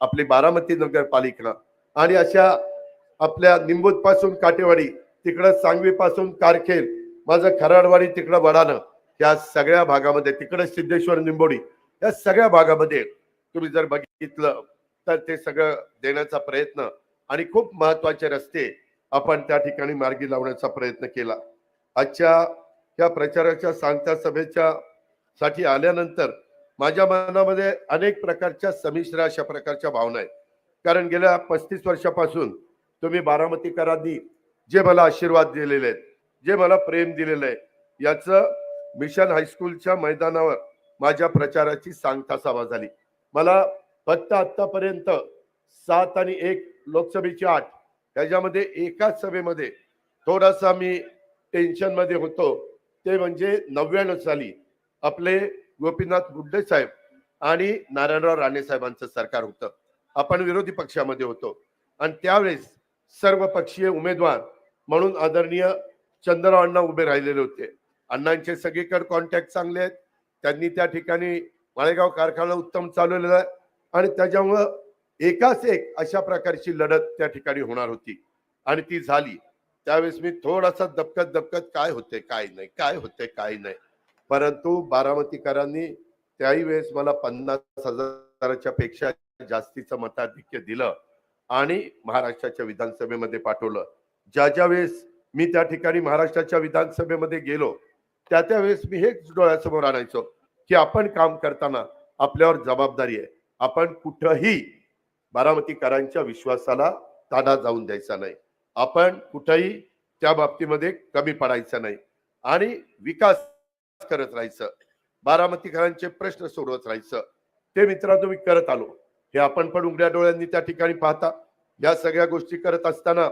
आपली बारामती नगरपालिका आणि अशा आपल्या निंबूत पासून काटेवाडी तिकडं सांगवी पासून कारखेल माझं खराडवाडी तिकडं वडानं या सगळ्या भागामध्ये तिकडं सिद्धेश्वर निंबोडी या सगळ्या भागामध्ये तुम्ही जर बघितलं तर ते सगळं देण्याचा प्रयत्न आणि खूप महत्त्वाचे रस्ते आपण त्या ठिकाणी मार्गी लावण्याचा प्रयत्न केला. आजच्या या प्रचाराच्या सांगता सभेच्या साठी आल्यानंतर माझ्या मनामध्ये अनेक प्रकारच्या समिश्र अशा प्रकारच्या भावना आहेत. कारण गेल्या पस्तीस वर्षापासून तुम्ही बारामतीकरांनी जे मला आशीर्वाद दिलेले आहेत जे मला प्रेम दिलेलं आहे याचं मिशन हायस्कूलच्या मैदानावर माझ्या प्रचाराची सांगता सभा झाली. मला फक्त आतापर्यंत सात आणि एक लोकसभेची आठ त्याच्यामध्ये एकाच सभेमध्ये थोडासा मी टेन्शनमध्ये होतो. ते म्हणजे नव्याण्णव साली आपले गोपीनाथ मुंडे साहेब आणि नारायणराव राणे साहेबांचं सरकार होतं. आपण विरोधी पक्षामध्ये होतो. आणि त्यावेळेस सर्व पक्षीय उमेदवार म्हणून आदरणीय चंद्रराव अण्णा उभे राहिलेले होते. अण्णांचे सगळीकडे कॉन्टॅक्ट चांगले आहेत. त्यांनी त्या ठिकाणी माळेगाव कारखाना उत्तम चालवलेला आहे. आणि त्याच्यामुळं एकाच एक अशा प्रकारची लढत त्या ठिकाणी होणार होती. आणि ती झाली. त्यावेळेस मी थोडासा दबकत दबकत काय होते काय नाही काय होते काय नाही. परंतु बारामतीकरांनी त्याही वेळेस मला पन्नास हजाराच्या पेक्षा जास्तीचं मताधिक्य दिलं आणि महाराष्ट्राच्या विधानसभेमध्ये पाठवलं. ज्या ज्या वेळेस मी त्या ठिकाणी महाराष्ट्राच्या विधानसभेमध्ये गेलो त्या त्या वेळेस मी हेच डोळ्यासमोर आणायचो की आपण काम करताना आपल्यावर जबाबदारी आहे. आपण कुठंही बारामतीकरांच्या विश्वासाला ताडा जाऊन द्यायचा नाही. आपण कुठंही त्या बाबतीमध्ये कमी पडायचं नाही. आणि विकास करत राहायचं. बारामतीकरांचे प्रश्न सोडवत राहायचं. ते मित्रांनो मी करत आलो. हे आपण पण उघड्या डोळ्यांनी त्या ठिकाणी पाहता. या सगळ्या गोष्टी करत असताना